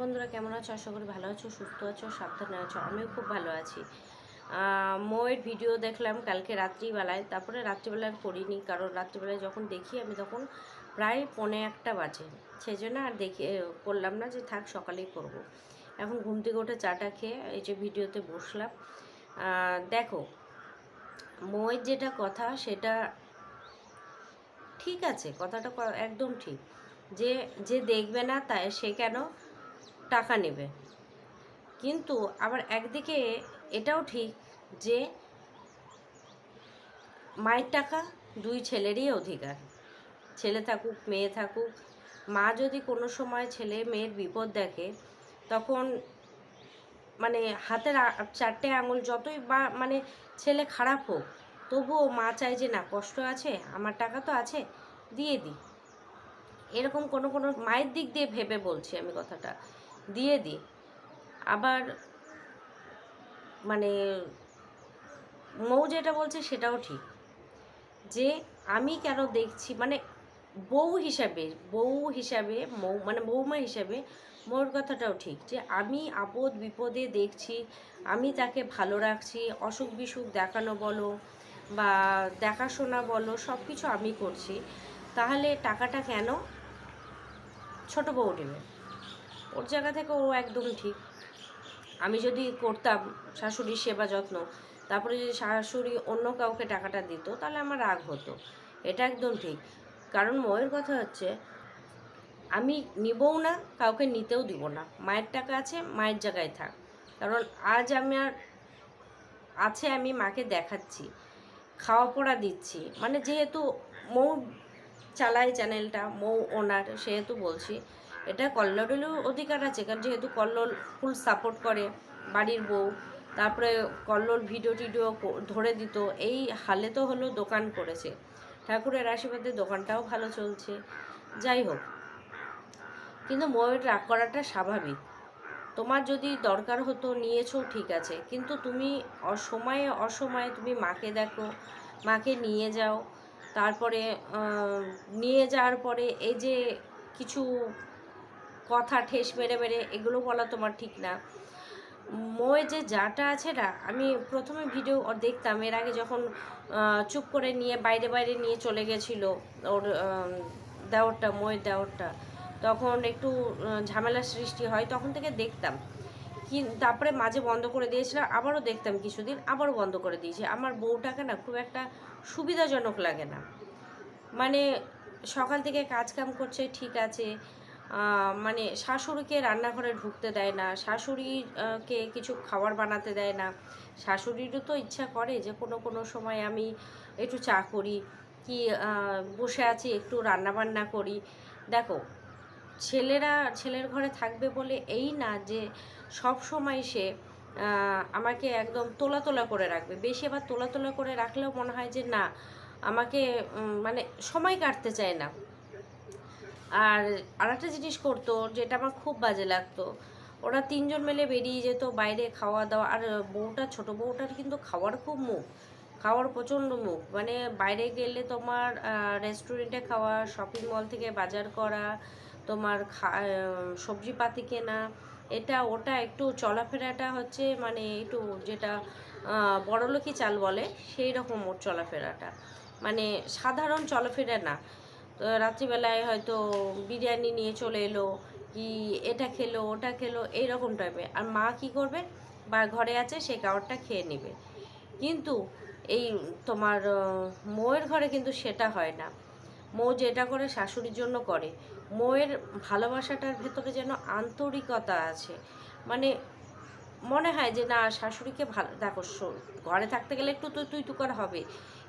বন্ধুরা, কেমন আছো? আশা করি ভালো আছো, সুস্থ আছো, সাবধানে আছো। আমিও খুব ভালো আছি। ময়ের ভিডিও দেখলাম কালকে রাত্রিবেলায়। তারপরে রাত্রিবেলায় করিনি, কারণ রাত্রিবেলায় যখন দেখি আমি তখন প্রায় পনে একটা বাজে। সেই জন্য আর দেখে করলাম না যে থাক, সকালেই করব। এখন ঘুম থেকে উঠে চাটা খেয়ে এই যে ভিডিওতে বসলাম। দেখো, ময়ের যেটা কথা সেটা ঠিক আছে, কথাটা একদম ঠিক। যে যে দেখবে না তাই সে কেন টাকা নেবে। কিন্তু আবার একদিকে এটাও ঠিক যে মায়ের টাকা দুই ছেলেরই অধিকার। ছেলে থাকুক, মেয়ে থাকুক, মা যদি কোনো সময় ছেলে মেয়ের বিপদ দেখে, তখন মানে হাতের চারটে আঙুল যতই বা মানে ছেলে খারাপ হোক, তবুও মা চায় যে, না, কষ্ট আছে, আমার টাকা তো আছে, দিয়ে দিই এরকম কোনো কোনো মায়ের দিক দিয়ে ভেবে বলছি আমি কথাটা। দিয়ে দিই। আবার মানে মৌ যেটা বলছে সেটাও ঠিক। যে আমি কেন দেখছি মানে বউ হিসাবে বউ হিসাবে, মৌ মানে বৌমা হিসাবে মোর কথাটাও ঠিক। যে আমি আপদ বিপদে দেখছি, আমি তাকে ভালো রাখছি, অসুখ বিসুখ দেখানো বলো বা দেখাশোনা বলো সব কিছু আমি করছি, তাহলে টাকাটা কেন ছোট বউ নেবে? ওর জায়গা থেকে ও একদম ঠিক। আমি যদি করতাম শাশুড়ির সেবা যত্ন, তারপরে যদি শাশুড়ি অন্য কাউকে টাকাটা দিত, তাহলে আমার রাগ হতো। এটা একদম ঠিক। কারণ ময়ের কথা হচ্ছে, আমি নিবও না, কাউকে নিতেও দিব না। মায়ের টাকা আছে, মায়ের জায়গায় থাক। কারণ আজ আমার আছে আমি মাকে দেখাচ্ছি, খাওয়া পড়া দিচ্ছি। মানে যেহেতু মৌ চালায় চ্যানেলটা, মৌ ওনার, সেহেতু বলছি এটা কল্লোলেরও অধিকার আছে, কারণ যেহেতু কল্লোল ফুল সাপোর্ট করে বাড়ির বউ, তারপরে কল্লোল ভিডিও টিডিও ধরে দিত, এই হালে তো হলো দোকান করেছে। ঠাকুরের আশীর্বাদে দোকানটাও ভালো চলছে। যাই হোক, কিন্তু ময়ূর রাগ করাটা স্বাভাবিক। তোমার যদি দরকার হতো নিয়েছো, ঠিক আছে, কিন্তু তুমি অসময়ে অসময়ে তুমি মাকে দেখো, মাকে নিয়ে যাও, তারপরে নিয়ে যাওয়ার পরে এই যে কিছু কথা ঠেস মেরে মেরে এগুলো বলা তোমার ঠিক না। ময়ে যে যাটা আছে না আমি প্রথমে ভিডিও ওর দেখতাম এর আগে যখন চুপ করে নিয়ে বাইরে বাইরে নিয়ে চলে গেছিল ওর দেওরটা ময়ের দেওরটা তখন একটু আহ, ঝামেলার সৃষ্টি হয় তখন থেকে দেখতাম। কি তারপরে মাঝে বন্ধ করে দিয়েছিলাম আবারও দেখতাম কিছুদিন আবারও বন্ধ করে দিয়েছি। আমার বউটাকে না খুব একটা সুবিধাজনক লাগে না। মানে সকাল থেকে কাজ কাম করছে ঠিক আছে মানে শাশুড়িকে রান্নাঘরে ঢুকতে দেয় না, শাশুড়িকে কিছু খাবার বানাতে দেয় না। শাশুড়িরও তো ইচ্ছা করে যে কোনো কোনো সময় আমি একটু চা করি, কি বসে আছি, একটু রান্না বান্না করি। দেখো, ছেলেরা, ছেলের ঘরে থাকবে বলে এই না যে সব সময় সে আমাকে একদম তোলা তোলা করে রাখবে। বেশি আবার তোলা তোলা করে রাখলেও মনে হয় যে না, আমাকে মানে সময় কাটতে চায় না। আর আরেকটা জিনিস করতো, যেটা আমার খুব বাজে লাগতো, ওরা তিনজন মিলে বেরিয়ে যেত বাইরে খাওয়া দাওয়া, আর বউটা, ছোট বউটার কিন্তু খাওয়ার খুব মুখ, খাওয়ার প্রচণ্ড মুখ মানে বাইরে গেলে তোমার রেস্টুরেন্টে খাওয়া শপিং মল থেকে বাজার করা, তোমার খা সবজি পাতি কেনা, এটা ওটা একটু চলাফেরাটা হচ্ছে মানে একটু যেটা বড়লোকি চাল বলে সেই রকম ওর চলাফেরাটা মানে সাধারণ চলাফেরা না। রাত্রিবেলায় হয়তো বিরিয়ানি নিয়ে চলে এলো, কি এটা খেলো, ওটা খেলো, এইরকম টাইপের আর মা কি করবে? বা ঘরে আছে সেই খাবারটা খেয়ে নেবে। কিন্তু এই তোমার মৌয়ের ঘরে কিন্তু সেটা হয় না। মৌ যেটা করে শাশুড়ির জন্য করে, মৌয়ের ভালোবাসাটার ভেতরে যেন আন্তরিকতা আছে। মানে মনে হয় যে, না, শাশুড়িকে ভালো দেখো ঘরে থাকতে গেলে একটু তুই তুই তুকার হবে।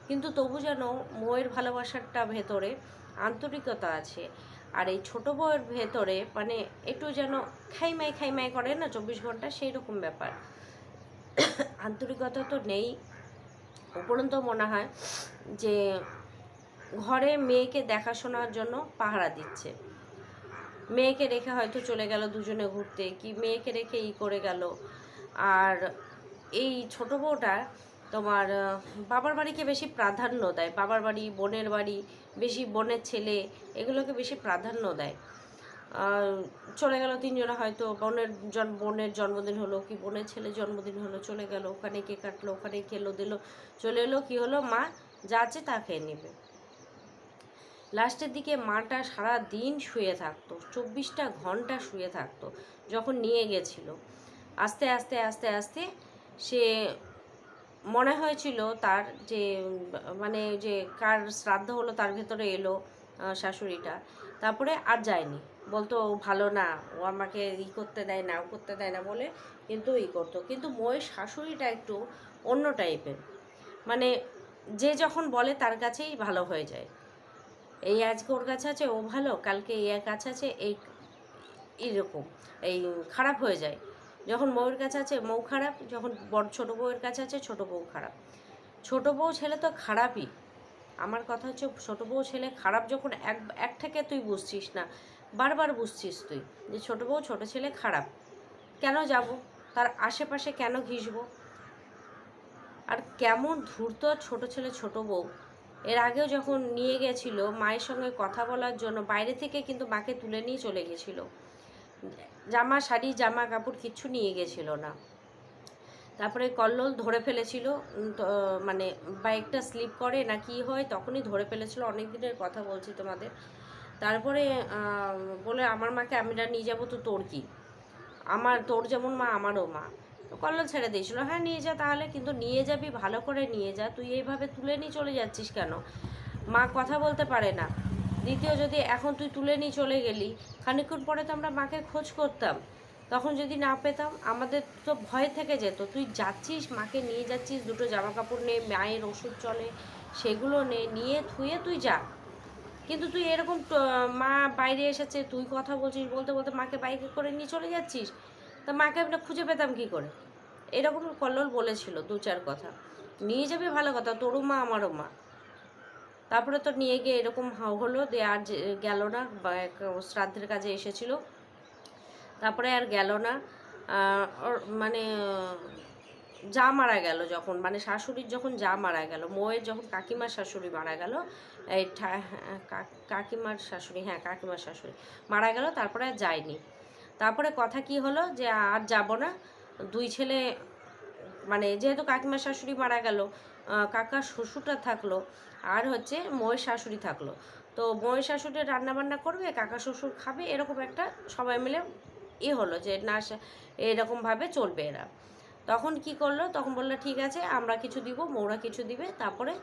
কিন্তু তবু যেন মৌয়ের ভালোবাসাটা ভেতরে আন্তরিকতা আছে। আর এই ছোট বউয়ের ভেতরে মানে একটু যেন খাইমাই খাইমাই করে না চব্বিশ ঘণ্টা সেই রকম ব্যাপার। আন্তরিকতা তো নেই। উপরন্ত মনে হয় যে ঘরে মেয়েকে দেখাশোনার জন্য পাহারা দিচ্ছে। মেয়েকে রেখে হয়তো চলে গেল দুজনে ঘুরতে, কি মেয়েকে রেখে ই করে গেল। আর এই ছোট বউটা তোমার বাবার বাড়িকে বেশি প্রাধান্য দেয়, বাবার বাড়ি, বোনের বাড়ি, বেশি বোনের ছেলে, এগুলোকে বেশি প্রাধান্য দেয়। চলে গেল তিনজনে হয়তো, বোনের জন, বোনের জন্মদিন হলো কি বোনের ছেলের জন্মদিন হলো, চলে গেল, ওখানে কে কাটলো, ওখানে খেলো দিল, চলে এলো, কি হলো, মা যা আছে তা খেয়ে নেবে। লাস্টের দিকে মাটা সারা দিন শুয়ে থাকতো, চব্বিশটা ঘণ্টা শুয়ে থাকতো, যখন নিয়ে গেছিল। আস্তে আস্তে আস্তে আস্তে সে মনে হয়েছিল তার যে মানে যে কার শ্রাদ্ধ হলো তার ভেতরে এলো শাশুড়িটা। তারপরে আর যায়নি। বলতো ভালো না, ও আমাকে ই করতে দেয় না, ও করতে দেয় না বলে কিন্তু ই করতো। কিন্তু মোয়ের শাশুড়িটা একটু অন্য টাইপের। মানে যে যখন বলে তার কাছেই ভালো হয়ে যায়। এই আজকে ওর কাছে আছে, ও ভালো, কালকে এই এক কাছে আছে, এই এরকম এই খারাপ হয়ে যায়। যখন মৌয়ের কাছে আছে মৌ খারাপ, যখন বড় ছোটো বউয়ের কাছে আছে, ছোটো বউ খারাপ। ছোটো বউ ছেলে তো খারাপই। আমার কথা হচ্ছে, ছোটো বউ ছেলে খারাপ যখন এক এক থেকে তুই বুঝছিস না, বারবার বুঝছিস তুই যে ছোটো বউ ছোটো ছেলে খারাপ। কেন যাব? তার আশেপাশে কেন ঘিসবো? আর কেমন ধূর্ত ছোট ছেলে, ছোট বউ। এর আগেও যখন নিয়ে গেছিল, মায়ের সঙ্গে কথা বলার জন্য, বাইরে থেকে কিন্তু মাকে তুলে নিয়ে চলে গেছিল। জামা, শাড়ি, জামা কাপড় কিচ্ছু নিয়ে গেছিল না। তারপরে কল্লোল ধরে ফেলেছিল মানে বাইকটা স্লিপ করে না কি হয় তখনই ধরে ফেলেছিল, অনেক দিনের কথা বলছি তোমাদের। তারপরে বলে আমার মাকে আমি না নিয়ে যাব, তো তোর কি? আমার, তোর যেমন মা, আমারও মা। তো কল্লোল ছেড়ে দিয়েছিল হ্যাঁ নিয়ে যা তাহলে, কিন্তু নিয়ে যাবি, ভালো করে নিয়ে যা। তুই এইভাবে তুলে নিয়ে চলে যাচ্ছিস কেন? মা কথা বলতে পারে না। দ্বিতীয় যদি এখন তুই তুলে নিয়ে চলে গেলি, খানিকক্ষণ পরে তো আমরা মাকে খোঁজ করতাম। তখন যদি না পেতাম, আমাদের তো ভয় থেকে যেত। তুই যাচ্ছিস, মাকে নিয়ে যাচ্ছিস, দুটো জামা কাপড় নে, মায়ের ওষুধ চলে, সেগুলো নে, নিয়ে থুয়ে তুই যা। কিন্তু তুই এরকম মা বাইরে এসেছে, তুই কথা বলছিস, বলতে বলতে মাকে বাইকে করে নিয়ে চলে যাচ্ছিস, তা মাকে আমরা খুঁজে পেতাম কি করে? এরকম কল্লোল বলেছিল দু চার কথা। নিয়ে যাবে ভালো কথা, তোরও মা, আমারও মা। তারপরে তো নিয়ে গিয়ে এরকম হলো দিয়ে আর গেল না শ্রাদ্ধের কাজে এসেছিল। তারপরে আর গেল না। মানে যা মারা গেল যখন মানে শাশুড়ির যখন যা মারা গেল মোয়ের যখন কাকিমার শাশুড়ি মারা গেল এই হ্যাঁ, কাকিমার শাশুড়ি হ্যাঁ কাকিমার শাশুড়ি মারা গেল তারপরে আর যায়নি। তারপরে কথা কি হলো যে আর যাব না দুই ছেলে মানে যেহেতু কাকিমার শাশুড়ি মারা গেল কাকার শ্বশুরটা থাকল আর হচ্ছে মোয়ের শাশুড়ি থাকল। তো মোয়ের শাশুড়ি রান্না বান্না করবে, কাকা শ্বশুর খাবে, এরকম একটা সবাই মিলে ই হলো যে না এরকমভাবে চলবে এরা। তখন কি করল? তখন বলল, ঠিক আছে, আমরা কিছু দিব মৌরা কিছু দিবে, তারপরে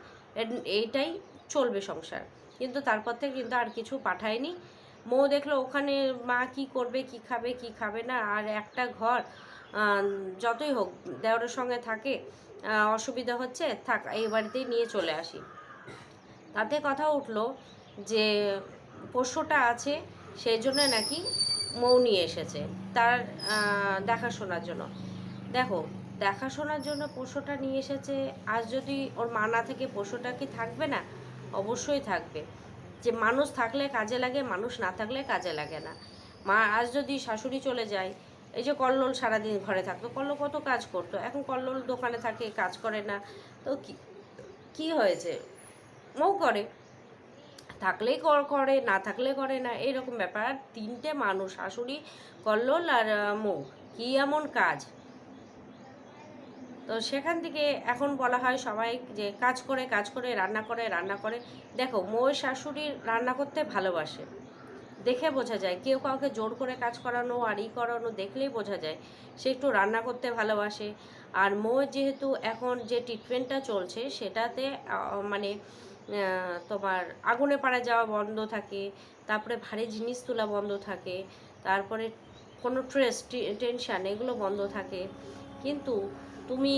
এইটাই চলবে সংসার। কিন্তু তারপর থেকে কিন্তু আর কিছু পাঠায়নি। মৌ দেখল, ওখানে মা কি করবে, কি খাবে কি খাবে না, আর একটা ঘর যতই হোক, দেওরের সঙ্গে থাকে অসুবিধা হচ্ছে, থাক, এই বাড়িতেই নিয়ে চলে আসি। তাতে কথা উঠল যে পোষ্যটা আছে সেই জন্য নাকি মৌ নিয়ে এসেছে তার দেখাশোনার জন্য। দেখো, দেখাশোনার জন্য পোষ্যটা নিয়ে এসেছে, আজ যদি ওর মা না থেকে পোষ্যটা কি থাকবে না? অবশ্যই থাকবে। যে মানুষ থাকলে কাজে লাগে, মানুষ না থাকলে কাজে লাগে না। মা, আজ যদি শাশুড়ি চলে যায়, এই যে কল্লোল সারাদিন ঘরে থাকতো, কল্লোল কত কাজ করতো? এখন কল্লোল দোকানে থাকে, কাজ করে না, তো কি হয়েছে? মৌ করে। থাকলেই কর- না থাকলে করে না, এরকম ব্যাপার। আর তিনটে মানুষ, শাশুড়ি, কল্লোল আর মৌ। কি এমন কাজ? তো সেখান থেকে এখন বলা হয় সবাই যে কাজ করে কাজ করে, রান্না করে রান্না করে। দেখো মৌর শাশুড়ি রান্না করতে ভালোবাসে। দেখে বোঝা যায়, কেউ কাউকে জোর করে কাজ করানো আর ই করানো দেখলেই বোঝা যায়, সে একটু রান্না করতে ভালোবাসে। আর মৌর যেহেতু এখন যে ট্রিটমেন্টটা চলছে, সেটাতে মানে তোমার আগুনে পাড়া যাওয়া বন্ধ থাকে, তারপরে ভারী জিনিস তোলা বন্ধ থাকে, তারপরে কোনো স্ট্রেস টেনশান এগুলো বন্ধ থাকে। কিন্তু তুমি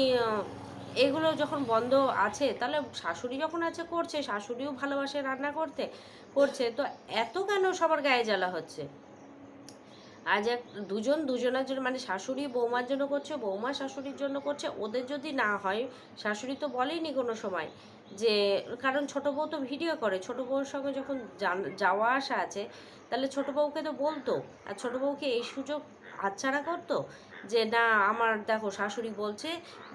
এগুলো যখন বন্ধ আছে, তাহলে শাশুড়ি যখন আছে করছে, শাশুড়িও ভালোবাসে রান্না করতে, করছে, তো এত কেন সবার গায়ে জ্বালা হচ্ছে? আজ এক, দুজন, দুজনের জন্য মানে শাশুড়ি বৌমার জন্য করছে, বৌমা শাশুড়ির জন্য করছে, ওদের যদি না হয়, শাশুড়ি তো বলেইনি কোনো সময় যে, কারণ ছোটো বউ তো ভিডিও করে, ছোটো বউর সঙ্গে যখন যাওয়া আসা আছে, তাহলে ছোটো বউকে তো বলতো, আর ছোটো বউকে এই সুযোগ হাতছাড়া করতো? যে, না, আমার দেখো, শাশুড়ি বলছে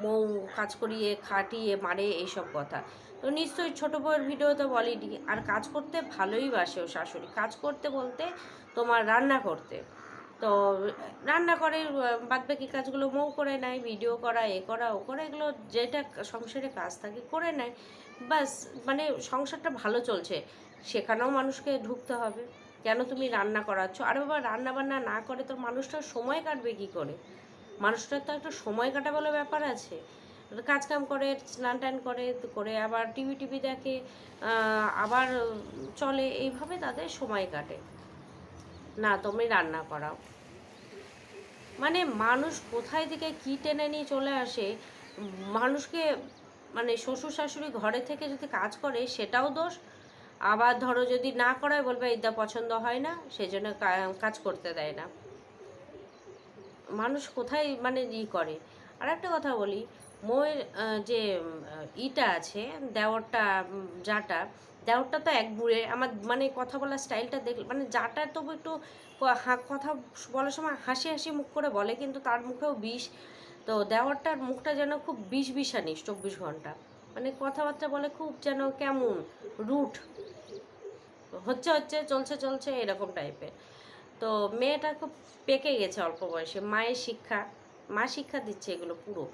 বউ কাজ করিয়ে, খাটিয়ে, মারে, এইসব কথা। তো নিশ্চয়ই ছোটো বউয়ের ভিডিও তো বলিনি। আর কাজ করতে ভালোই বাসে ও শাশুড়ি। কাজ করতে বলতে তোমার রান্না করতে। তো রান্না করে বাদ বাকি কাজগুলো মৌ করে নেয়, ভিডিও করা, এ করা, ও করা, এগুলো যেটা সংসারে কাজ থাকে, করে নেয়। বাস মানে সংসারটা ভালো চলছে। সেখানেও মানুষকে ঢুকতে হবে। কেন তুমি রান্না করাচ্ছ? আর বাবা রান্না বান্না না করে তো মানুষটার সময় কাটবে কী করে? মানুষটার তো একটা সময় কাটা বলে ব্যাপার আছে। কাজ কাম করে, স্নান টান করে করে আবার টিভি টিভি দেখে আবার চলে, এইভাবে তাদের সময় কাটে। না, তুমি রান্না করাও। মানে মানুষ কোথায় থেকে কী টেনে নিয়ে চলে আসে, মানুষকে মানে শ্বশুর শাশুড়ি ঘরে থেকে যদি কাজ করে, সেটাও দোষ। আবার ধরো যদি না করায়, বলবে এইটা পছন্দ হয় না সেই জন্য কাজ করতে দেয় না। মানুষ কোথায় মানে ই করে? আর একটা কথা বলি, মোয়ের যে ইটা আছে, দেওরটা যাটা দেওরটা তো এক বুড়ে। আমার মানে কথা বলার স্টাইলটা দেখ মানে যাটা তবু একটু কথা বলার সময় হাসি হাসি মুখ করে বলে, কিন্তু তার মুখেও বিষ। তো দেওয়ারটার মুখটা যেন খুব বিষ বিষানিস চব্বিশ ঘণ্টা। মানে কথাবার্তা বলে খুব যেন কেমন রুট। হচ্ছে হচ্ছে, চলছে চলছে এরকম টাইপের তো মেয়েটা খুব পেকে গেছে অল্প বয়সে। মায়ের শিক্ষা, মা শিক্ষা দিচ্ছে এগুলো পুরো।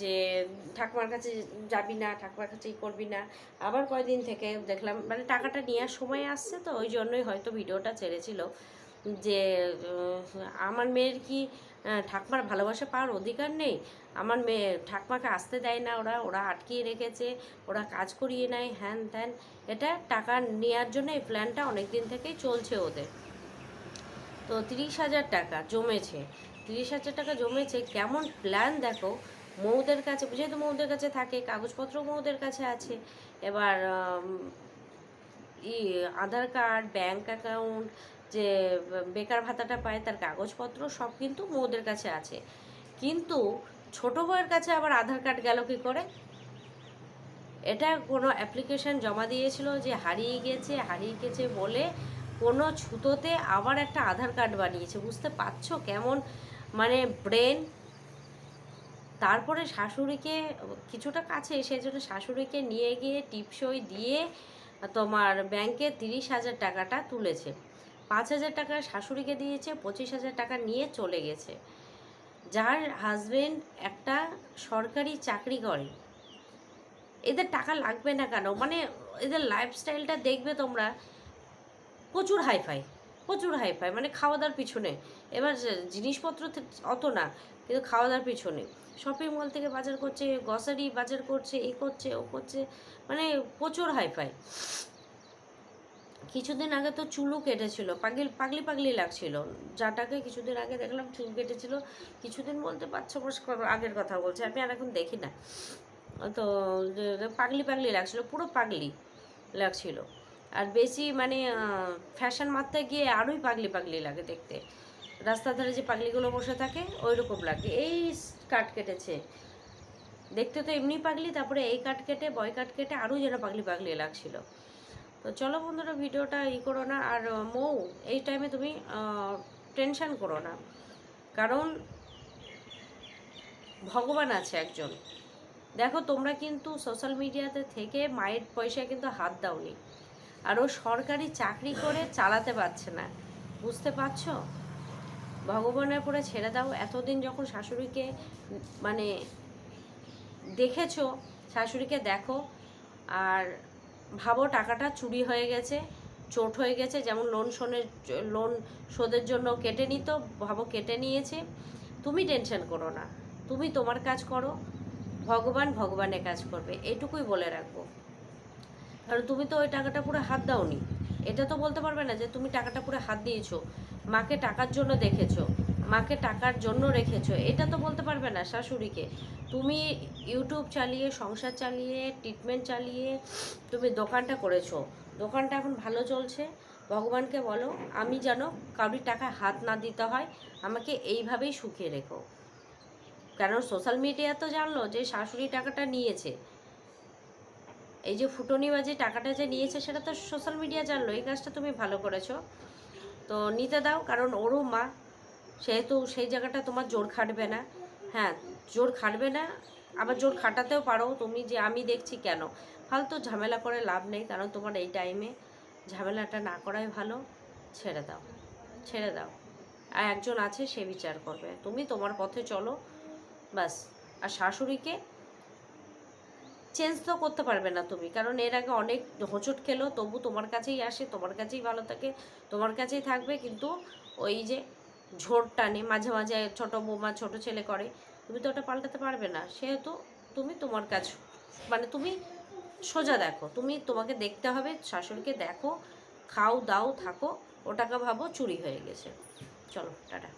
যে ঠাকুমার কাছে যাবি না, ঠাকুমার কাছে করবি না। আবার কয়দিন থেকে দেখলাম মানে টাকাটা নেওয়ার সময় আসছে তো, ওই জন্যই হয়তো ভিডিওটা ছেড়েছিল। যে আমার মেয়ের কি ঠাকুমার ভালোবাসা পাওয়ার অধিকার নেই। আমার মেয়ে ঠাকুমাকে আসতে দেয় না, ওরা ওরা আটকিয়ে রেখেছে, ওরা কাজ করিয়ে নেয়, হ্যান ত্যান। এটা টাকা নেওয়ার জন্য এই প্ল্যানটা অনেক দিন থেকেই চলছে ওদের। তো তিরিশ হাজার টাকা জমেছে। তিরিশ হাজার টাকা জমেছে, কেমন প্ল্যান দেখো। মৌদের কাছে, যেহেতু মৌদের কাছে থাকে, কাগজপত্র মৌদের কাছে আছে। এবার ই, আধার কার্ড, ব্যাংক অ্যাকাউন্ট যে বেকার ভাতাটা পায়, তার কাগজপত্র সব কিন্তু মৌদের কাছে আছে। কিন্তু ছোট বউয়ের কাছে আবার আধার কার্ড গেল কি করে? এটা কোনো অ্যাপ্লিকেশন জমা দিয়েছিল যে, হারিয়ে গেছে হারিয়ে গেছে বলে কোনো ছুতোতে আবার একটা আধার কার্ড বানিয়েছে। বুঝতে পারছ কেমন? মানে ব্রেন তারপরে শাশুড়িকে কিছুটা কাছে, সেই জন্য শাশুড়িকে নিয়ে গিয়ে টিপসই দিয়ে তোমার ব্যাংকে তিরিশ হাজার টাকাটা তুলেছে। পাঁচ হাজার টাকা শাশুড়িকে দিয়েছে, পঁচিশ হাজার টাকা নিয়ে চলে গেছে। যার হাজবেন্ড একটা সরকারি চাকরি করে। এদের টাকা লাগবে না কেন? মানে এদের লাইফস্টাইলটা দেখবে তোমরা। প্রচুর হাইফাই প্রচুর হাইফাই মানে খাওয়া দাওয়ার পিছনে। এবার জিনিসপত্র অত না, কিন্তু খাওয়া দাওয়ার পিছনে। শপিং মল থেকে বাজার করছে গ্রসারি বাজার করছে এ করছে, ও করছে মানে প্রচুর হাইফাই কিছুদিন আগে তো চুলও কেটেছিল, পাগলি পাগলি পাগলি লাগছিল। যাটাকে কিছুদিন আগে দেখলাম চুল কেটেছিল, কিছুদিন বলতে পাঁচ ছ মাস আগের কথা বলছে, আমি আর এখন দেখি না। তো পাগলি পাগলি লাগছিল, পুরো পাগলি লাগছিল। আর বেশি মানে ফ্যাশন মারতে গিয়ে আরোই পাগলি পাগলি লাগে দেখতে। রাস্তার ধারে যে পাগলিগুলো বসে থাকে ওই রকম লাগে। এই কাট কেটেছে। দেখতে তো এমনি পাগলি, তারপরে এই কাট কেটে, বয় কাট কেটে আরও যেন পাগলি পাগলি লাগছিল। তো চলো বন্ধুরা, ভিডিওটা ই করো না। আর মৌ, এই টাইমে তুমি টেনশান করো না। কারণ ভগবান আছে একজন। দেখো, তোমরা কিন্তু সোশ্যাল মিডিয়াতে থেকে মায়ের পয়সায় কিন্তু হাত দাওনি। আর ও সরকারি চাকরি করে চালাতে পারছে না। বুঝতে পারছ? ভগবানের উপরে ছেড়ে দাও। এতদিন যখন শাশুড়িকে মানে দেখেছ, শাশুড়িকে দেখো। আর ভাবো টাকাটা চুরি হয়ে গেছে, চোট হয়ে গেছে, যেমন লোন শোনের লোন শোধের জন্য কেটে নিত ভাবো কেটে নিয়েছে। তুমি টেনশন করো না, তুমি তোমার কাজ করো, ভগবান ভগবানের কাজ করবে, এটুকুই বলে রাখব। কারণ তুমি তো ওই টাকাটা পুরো হাত দাওনি, এটা তো বলতে পারবে না যে তুমি টাকাটা পুরো হাত দিয়েছ, মাকে টাকার জন্য দেখেছ মাকে টাকার জন্য রেখেছো, এটা তো বলতে পারবে না শাশুড়িকে। তুমি ইউটিউব চালিয়ে, সংসার চালিয়ে ট্রিটমেন্ট চালিয়ে তুমি দোকানটা করেছ। দোকানটা এখন ভালো চলছে। ভগবানকে বলো, আমি যেন কারোর টাকা হাত না দিতে হয়, আমাকে এইভাবেই সুখে রেখো। কারণ সোশ্যাল মিডিয়া তো জানলো যে শাশুড়ি টাকাটা নিয়েছে। এই যে ফুটনিবাজি টাকাটা যে নিয়েছে, সেটা তো সোশ্যাল মিডিয়া জানলো। এই কাজটা তুমি ভালো করেছ। তো নিতে দাও, কারণ ওরও মা সেহেতু সেই জায়গাটা তোমার জোর খাটবে না। হ্যাঁ জোর খাটবে না, আবার জোর খাটাতেও পারো তুমি যে আমি দেখছি কেন। ফালতু ঝামেলা করে লাভ নেই, কারণ তোমার এই টাইমে ঝামেলাটা না করাই ভালো। ছেড়ে দাও ছেড়ে দাও। আর একজন আছে, সে বিচার করবে। তুমি তোমার পথে চলো, ব্যাস। আর শাশুড়িকে চেঞ্জ তো করতে পারবে না তুমি, কারণ এর আগে অনেক হোঁচট খেলো, তবু তোমার কাছেই আসে, তোমার কাছেই ভালো থাকে, তোমার কাছেই থাকবে, কিন্তু ওই যে ঝোড় টানে, মাঝে মাঝে ছোট বৌমা ছোট ছেলে করে, তুমি তো ওটা পাল্টাতে পারবে না। সেহেতু তুমি তোমার কাজ মানে তুমি সোজা দেখো, তুমি তোমাকে দেখতে হবে, শাশুড়িকে দেখো, খাও দাও, থাকো, ওটাকে ভাবো চুরি হয়ে গেছে। চলো, টাটা।